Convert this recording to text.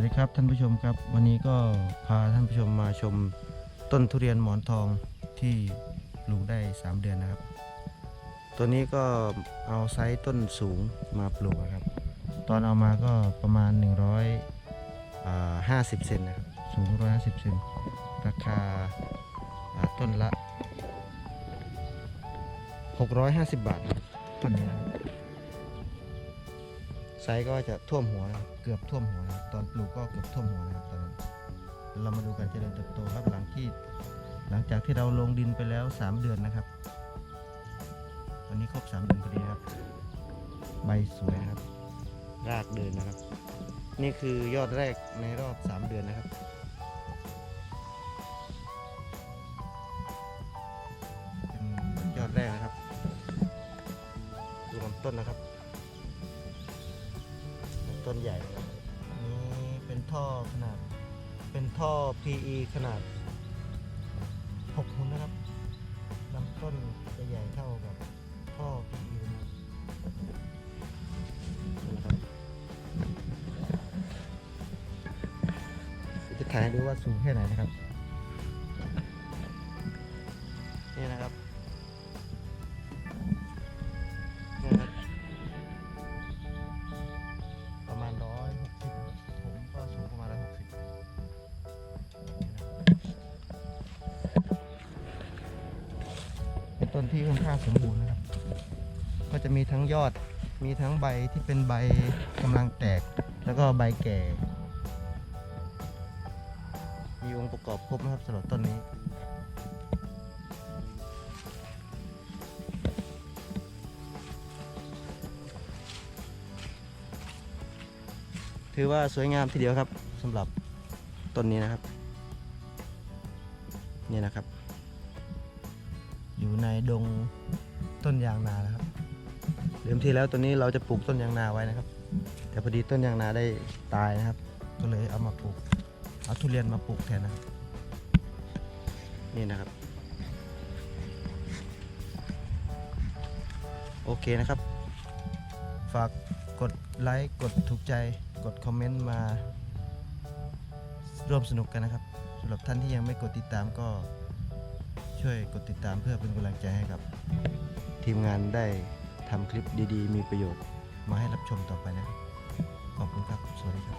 วัสดีครับท่านผู้ชมครับ วันนี้ก็พาท่านผู้ชมมาชมต้นทุเรียนหมอนทองที่ปลูกได้ 3 เดือนนะครับ ตัวนี้ก็เอาไซส์ต้นสูงมาปลูกนะครับ ตอนเอามาก็ประมาณ 150 เซนนะครับสูง 150 เซนราคาอ่าต้นละ 650 บาท ส์ก็จะท่วมหัวนะครับเกือบท่วมหัวนะตอนปลูกก็เกือบท่วมหัวนะครับตอนนั้นเรามาดูการเจริญเติบโตครับหลังที่ หลังจากที่เราลงดินไปแล้ว 3 เดือนนะครับ วันนี้ครบ 3 เดือนพอดีครับ ใบสวยนะครับ รากเดินนะครับ นี่คือยอดแรกในรอบ 3 เดือนนะครับเป็นยอดแรกนะครับดูลำต้นนะครับ นใหญ่นี่เป็นท่อขนาด เป็นท่อ PE ขนาด6หุ่นนะครับลำต้นจะใหญ่เท่ากับท่อ PE นะครับนี่นะครับจะถ่ายดูว่าสูงแค่ไหนนะครับ นี่นะครับ ต้นที่ค่อนข้างสมบูรณ์นะครับ ก็จะมีทั้งยอดมีทั้งใบที่เป็นใบกำลังแตก แล้วก็ใบแก่ มีองค์ประกอบครบนะครับสำหรับต้นนี้ถือว่าสวยงามทีเดียวครับสำหรับต้นนี้นะครับ นี่นะครับ อยู่ในดงต้นยางนานะครับเดิมทีแล้วตัวนี้เราจะปลูกต้นยางนาไว้นะครับ แต่พอดีต้นยางนาได้ตายนะครับ ก็เลยเอามาปลูกเอาทุเรียนมาปลูกแทนนะครับนี่นะครับ โอเคนะครับ ฝากกดไลค์กดถูกใจกดคอมเมนต์มาร่วมสนุกกันนะครับสำหรับท่านที่ยังไม่กดติดตามก็ ช่วยกดติดตามเพื่อเป็นกำลังใจให้กับ ทีมงานได้ทำคลิปดีๆ มีประโยชน์มาให้รับชมต่อไปนะขอบคุณครับ สวัสดีครับ